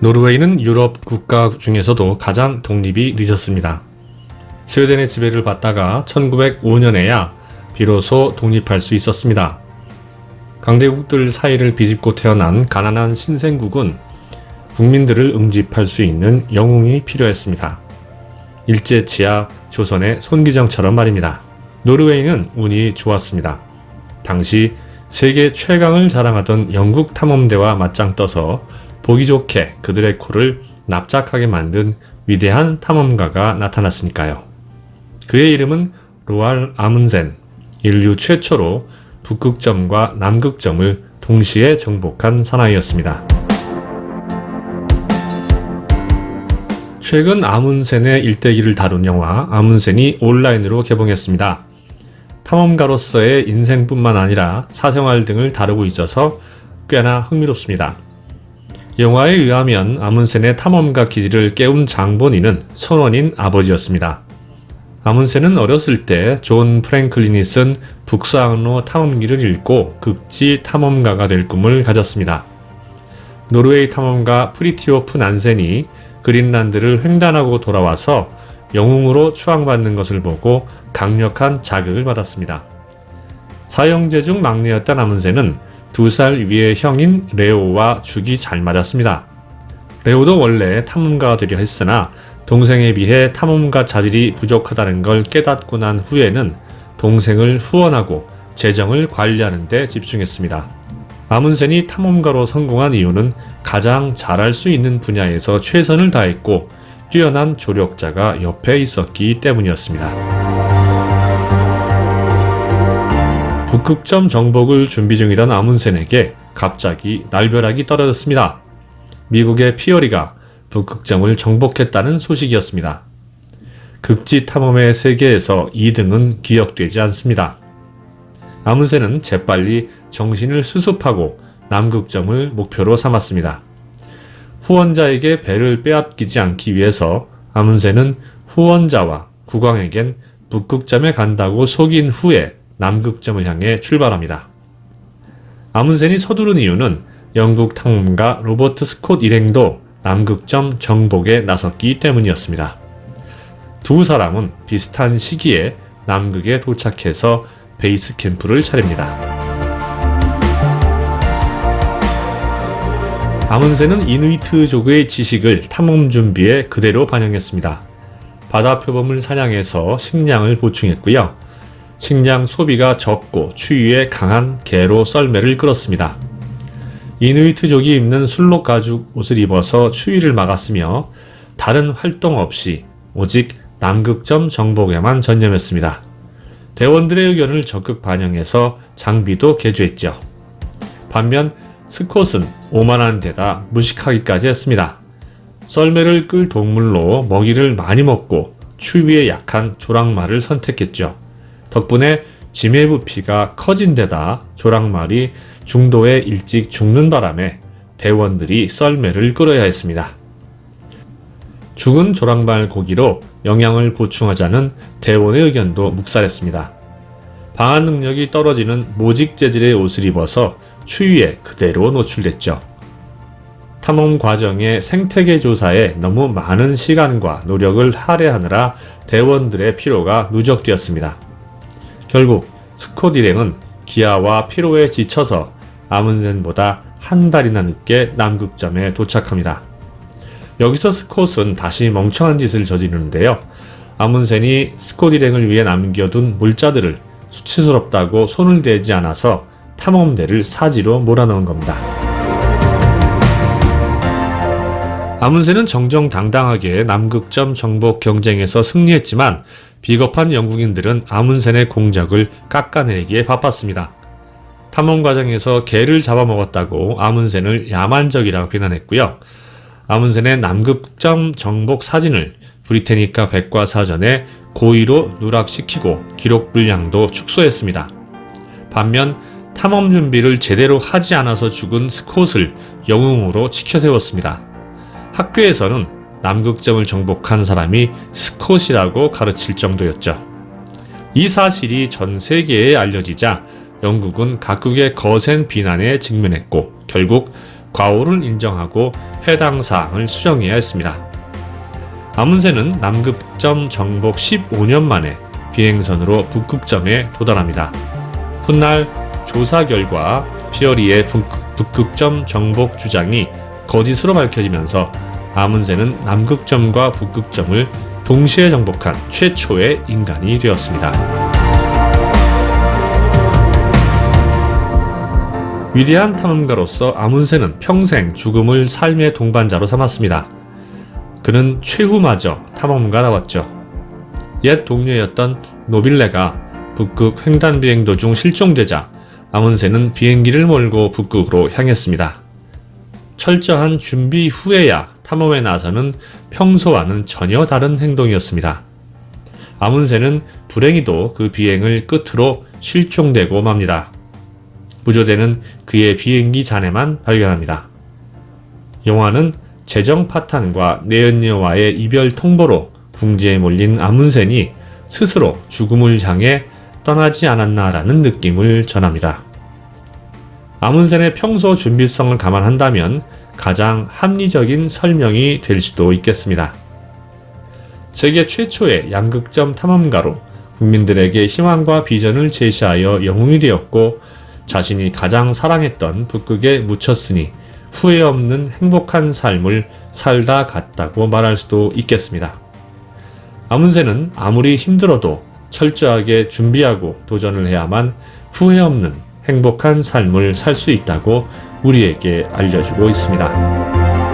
노르웨이는 유럽 국가 중에서도 가장 독립이 늦었습니다. 스웨덴의 지배를 받다가 1905년에야 비로소 독립할 수 있었습니다. 강대국들 사이를 비집고 태어난 가난한 신생국은 국민들을 응집할 수 있는 영웅이 필요했습니다. 일제치하 조선의 손기정처럼 말입니다. 노르웨이는 운이 좋았습니다. 당시 세계 최강을 자랑하던 영국 탐험대와 맞짱 떠서 보기 좋게 그들의 코를 납작하게 만든 위대한 탐험가가 나타났으니까요. 그의 이름은 로알 아문센, 인류 최초로 북극점과 남극점을 동시에 정복한 사나이였습니다. 최근 아문센의 일대기를 다룬 영화 아문센이 온라인으로 개봉했습니다. 탐험가로서의 인생뿐만 아니라 사생활 등을 다루고 있어서 꽤나 흥미롭습니다. 영화에 의하면 아문센의 탐험가 기질을 깨운 장본인은 선원인 아버지였습니다. 아문센은 어렸을 때 존 프랭클린이 쓴 북서항로 탐험기를 읽고 극지 탐험가가 될 꿈을 가졌습니다. 노르웨이 탐험가 프리티오프 난센이 그린란드를 횡단하고 돌아와서 영웅으로 추앙받는 것을 보고 강력한 자극을 받았습니다. 사형제 중 막내였던 아문센은 두 살 위의 형인 레오와 죽이 잘 맞았습니다. 레오도 원래 탐험가가 되려 했으나 동생에 비해 탐험가 자질이 부족하다는 걸 깨닫고 난 후에는 동생을 후원하고 재정을 관리하는 데 집중했습니다. 아문센이 탐험가로 성공한 이유는 가장 잘할 수 있는 분야에서 최선을 다했고 뛰어난 조력자가 옆에 있었기 때문이었습니다. 북극점 정복을 준비 중이던 아문센에게 갑자기 날벼락이 떨어졌습니다. 미국의 피어리가 북극점을 정복했다는 소식이었습니다. 극지 탐험의 세계에서 2등은 기억되지 않습니다. 아문센은 재빨리 정신을 수습하고 남극점을 목표로 삼았습니다. 후원자에게 배를 빼앗기지 않기 위해서 아문센은 후원자와 국왕에겐 북극점에 간다고 속인 후에 남극점을 향해 출발합니다. 아문센이 서두른 이유는 영국 탐험가 로버트 스콧 일행도 남극점 정복에 나섰기 때문이었습니다. 두 사람은 비슷한 시기에 남극에 도착해서 베이스 캠프를 차립니다. 아문센은 이누이트족의 지식을 탐험 준비에 그대로 반영했습니다. 바다 표범을 사냥해서 식량을 보충했고요. 식량 소비가 적고 추위에 강한 개로 썰매를 끌었습니다. 이누이트족이 입는 술록 가죽 옷을 입어서 추위를 막았으며 다른 활동 없이 오직 남극점 정복에만 전념했습니다. 대원들의 의견을 적극 반영해서 장비도 개조했죠. 반면 스콧은 오만한 데다 무식하기까지 했습니다. 썰매를 끌 동물로 먹이를 많이 먹고 추위에 약한 조랑말을 선택했죠. 덕분에 짐의 부피가 커진 데다 조랑말이 중도에 일찍 죽는 바람에 대원들이 썰매를 끌어야 했습니다. 죽은 조랑말 고기로 영양을 보충하자는 대원의 의견도 묵살했습니다. 방한 능력이 떨어지는 모직 재질의 옷을 입어서 추위에 그대로 노출됐죠. 탐험 과정의 생태계 조사에 너무 많은 시간과 노력을 할애하느라 대원들의 피로가 누적되었습니다. 결국 스콧 일행은 기아와 피로에 지쳐서 아문센보다 한 달이나 늦게 남극점에 도착합니다. 여기서 스콧은 다시 멍청한 짓을 저지르는데요. 아문센이 스콧 일행을 위해 남겨둔 물자들을 수치스럽다고 손을 대지 않아서 탐험대를 사지로 몰아넣은 겁니다. 아문센은 정정당당하게 남극점 정복 경쟁에서 승리했지만 비겁한 영국인들은 아문센의 공적을 깎아내리기에 바빴습니다. 탐험 과정에서 개를 잡아먹었다고 아문센을 야만적이라고 비난했고요. 아문센의 남극점 정복 사진을 브리테니카 백과사전에 고의로 누락시키고 기록 분량도 축소했습니다. 반면 탐험 준비를 제대로 하지 않아서 죽은 스콧을 영웅으로 치켜세웠습니다. 학교에서는 남극점을 정복한 사람이 스콧이라고 가르칠 정도였죠. 이 사실이 전 세계에 알려지자 영국은 각국의 거센 비난에 직면했고 결국 과오를 인정하고 해당 사항을 수정해야 했습니다. 아문세는 남극점 정복 15년 만에 비행선으로 북극점에 도달합니다. 훗날 조사 결과 피어리의 북극, 북극점 정복 주장이 거짓으로 밝혀지면서 아문세는 남극점과 북극점을 동시에 정복한 최초의 인간이 되었습니다. 위대한 탐험가로서 아문세는 평생 죽음을 삶의 동반자로 삼았습니다. 그는 최후마저 탐험가다웠죠. 옛 동료였던 노빌레가 북극 횡단 비행 도중 실종되자 아문세는 비행기를 몰고 북극으로 향했습니다. 철저한 준비 후에야 탐험에 나서는 평소와는 전혀 다른 행동이었습니다. 아문세는 불행히도 그 비행을 끝으로 실종되고 맙니다. 부조대는 그의 비행기 잔해만 발견합니다. 영화는 재정 파탄과 내연녀와의 이별 통보로 궁지에 몰린 아문센이 스스로 죽음을 향해 떠나지 않았나라는 느낌을 전합니다. 아문센의 평소 준비성을 감안한다면 가장 합리적인 설명이 될 수도 있겠습니다. 세계 최초의 양극점 탐험가로 국민들에게 희망과 비전을 제시하여 영웅이 되었고 자신이 가장 사랑했던 북극에 묻혔으니 후회 없는 행복한 삶을 살다 갔다고 말할 수도 있겠습니다. 아문세는 아무리 힘들어도 철저하게 준비하고 도전을 해야만 후회 없는 행복한 삶을 살 수 있다고 우리에게 알려주고 있습니다.